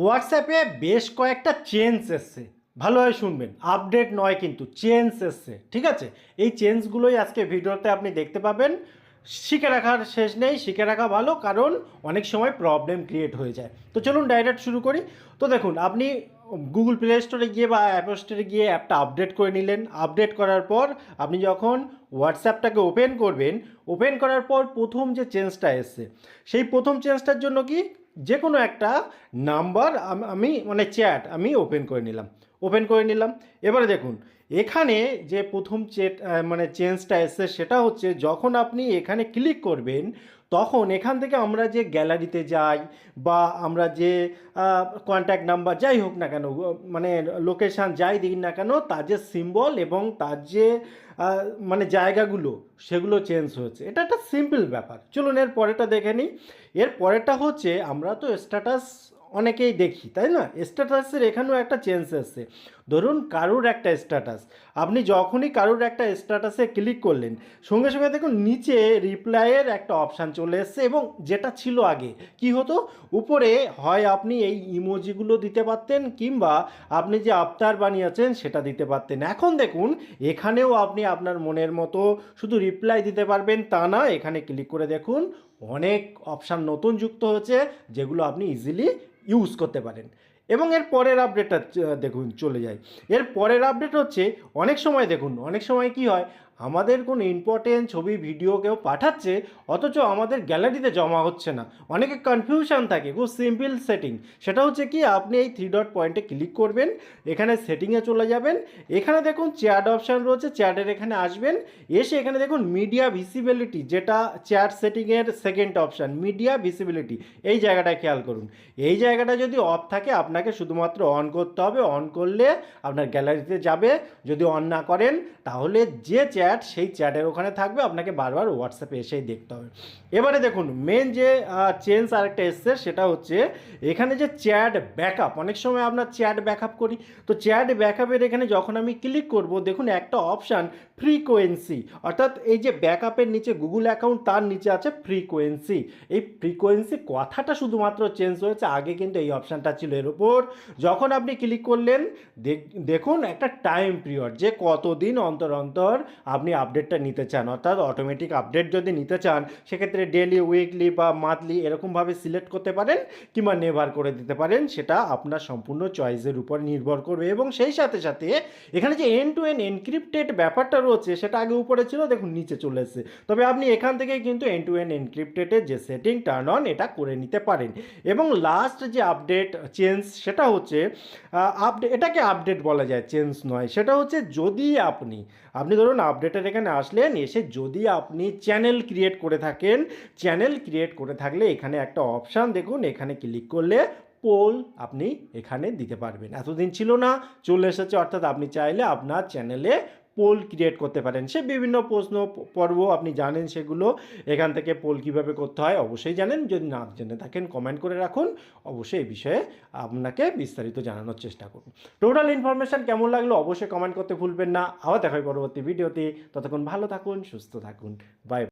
হোয়াটসঅ্যাপে বেশ কয়েকটা চেঞ্জ এসছে। ভালোভাবে শুনবেন। আপডেট নয় কিন্তু চেঞ্জ এসছে। ঠিক আছে? এই চেঞ্জগুলোই আজকে ভিডিওতে আপনি দেখতে পাবেন। শিখে রাখার শেষ নেই, শিখে রাখা ভালো কারণ অনেক সময় প্রবলেম ক্রিয়েট হয়ে যায়। তো চলুন ডাইরেক্ট শুরু করি। তো দেখুন, আপনি গুগল প্লে স্টোরে গিয়ে বা অ্যাপ স্টোরে গিয়ে অ্যাপটা আপডেট করে নিলেন। আপডেট করার পর আপনি যখন হোয়াটসঅ্যাপটাকে ওপেন করবেন ওপেন করার পর প্রথম যে চেঞ্জটা এসছে, সেই প্রথম চেঞ্জটার জন্য কি যে কোনো একটা নাম্বার আমি মানে চ্যাট আমি ওপেন করে নিলাম। ওপেন করে নিলাম। এবারে দেখুন, এখানে যে প্রথম চেট মানে চেঞ্জটা এসছে সেটা হচ্ছে যখন আপনি এখানে ক্লিক করবেন তখন এখান থেকে আমরা যে গ্যালারিতে যাই বা আমরা যে কন্ট্যাক্ট নাম্বার যাই হোক না কেন মানে লোকেশান যাই দিই না কেন, তার যে সিম্বল এবং তার যে মানে জায়গাগুলো, সেগুলো চেঞ্জ হয়েছে। এটা একটা সিম্পল ব্যাপার। চলুন এর পরেরটা দেখে নিই। এর পরেরটা হচ্ছে, আমরা তো স্ট্যাটাস অনেকেই দেখি, তাই না? স্ট্যাটাসের এখানেও একটা চেঞ্জ এসছে ধরুন কারুর একটা স্ট্যাটাস। আপনি যখনই কারুর একটা স্ট্যাটাসে ক্লিক করলেন, সঙ্গে সঙ্গে দেখুন নিচে রিপ্লাইয়ের একটা অপশান চলে এসছে এবং যেটা ছিল আগে, কি হতো? উপরে হয় আপনি এই ইমোজিগুলো দিতে পারতেন কিংবা আপনি যে আবতার বানিয়েছেন সেটা দিতে পারতেন। এখন দেখুন, এখানেও আপনি আপনার মনের মতো শুধু রিপ্লাই দিতে পারবেন তা না, এখানে ক্লিক করে দেখুন অনেক অপশান নতুন যুক্ত হয়েছে, যেগুলো আপনি ইজিলি ইউজ করতে পারেন। এবং এর পরের আপডেটটা দেখুন, চলে যায়। এর পরের আপডেট হচ্ছে, অনেক সময় দেখুন, অনেক সময় কি হয় আমাদের কোনো ইম্পর্টেন্ট ছবি ভিডিও কেউ পাঠাচ্ছে, অথচ আমাদের গ্যালারিতে জমা হচ্ছে না। অনেকে কনফিউশন থাকে, খুব সিম্পল সেটিং সেটা হচ্ছে কি, আপনি এই থ্রি ডট পয়েন্টে ক্লিক করবেন, এখানে সেটিংয়ে চলে যাবেন। এখানে দেখুন চ্যাট অপশান রয়েছে চ্যাটের এখানে আসবেন। এসে এখানে দেখুন মিডিয়া ভিসিবিলিটি যেটা চ্যাট সেটিংয়ের সেকেন্ড অপশান মিডিয়া ভিসিবিলিটি এই জায়গাটায় খেয়াল করুন। এই জায়গাটা যদি অফ থাকে, আপনাকে শুধুমাত্র অন করতে হবে। অন করলে আপনার গ্যালারিতে যাবে। যদি অন না করেন, তাহলে যে চ্যাট সেই চ্যাটের ওখানে থাকবে, আপনাকে বারবার হোয়াটসঅ্যাপে এসেই দেখতে হবে। এবারে দেখুন মেন যে চেঞ্জ আরেকটা এসছে, সেটা হচ্ছে এখানে যে চ্যাট ব্যাকআপ অনেক সময় আমরা চ্যাট ব্যাকআপ করি। তো চ্যাট ব্যাকআপের এখানে যখন আমি ক্লিক করব, দেখুন একটা অপশান ফ্রিকোয়েন্সি অর্থাৎ এই যে ব্যাকআপের নিচে গুগল অ্যাকাউন্ট তার নিচে আছে ফ্রিকোয়েন্সি এই ফ্রিকোয়েন্সি কথাটা শুধুমাত্র চেঞ্জ হয়েছে, আগে কিন্তু এই অপশানটা ছিল এর উপর। যখন আপনি ক্লিক করলেন, দেখ- দেখুন একটা টাইম পিরিয়ড যে কতদিন অন্তর অন্তর আপনি আপডেটটা নিতে চান, অর্থাৎ অটোমেটিক আপডেট যদি নিতে চান, সেক্ষেত্রে ডেলি উইকলি বা মান্থলি এরকমভাবে সিলেক্ট করতে পারেন কিংবা নেভার করে দিতে পারেন, সেটা আপনার সম্পূর্ণ চয়েসের উপর নির্ভর করবে। এবং সেই সাথে সাথে এখানে যে এন টু এন এনক্রিপ্টেড ব্যাপারটা রয়েছে, সেটা আগে উপরে ছিল, দেখুন নিচে চলে এসেছে। তবে আপনি এখান থেকে কিন্তু এন টু এন এনক্রিপ্টেডের যে সেটিং টার্ন অন এটা করে নিতে পারেন। এবং লাস্ট যে আপডেট চেঞ্জ সেটা হচ্ছে আপডেট এটাকে আপডেট বলা যায় চেঞ্জ নয়। সেটা হচ্ছে যদি আপনি আপনি ধরুন আপডেটের এখানে আসলেন, এসে যদি আপনি চ্যানেল ক্রিয়েট করে থাকেন চ্যানেল ক্রিয়েট করে থাকলে এখানে একটা অপশান দেখুন, এখানে ক্লিক করলে পোল আপনি এখানে দিতে পারবেন। এতদিন ছিল না, চলে এসেছে, অর্থাৎ আপনি চাইলে আপনার চ্যানেলে পোল ক্রিয়েট করতে পারেন। সে বিভিন্ন প্রশ্ন, পর্ব আপনি জানেন সেগুলো, এখান থেকে পোল কীভাবে করতে হয় অবশ্যই জানেন। যদি না জেনে থাকেন কমেন্ট করে রাখুন। অবশ্যই এই বিষয়ে আপনাকে বিস্তারিত জানানোর চেষ্টা করুন টোটাল ইনফরমেশান কেমন লাগল অবশ্যই কমেন্ট করতে ভুলবেন না। আবার দেখা হয় পরবর্তী ভিডিওতে ততক্ষণ ভালো থাকুন, সুস্থ থাকুন। বাই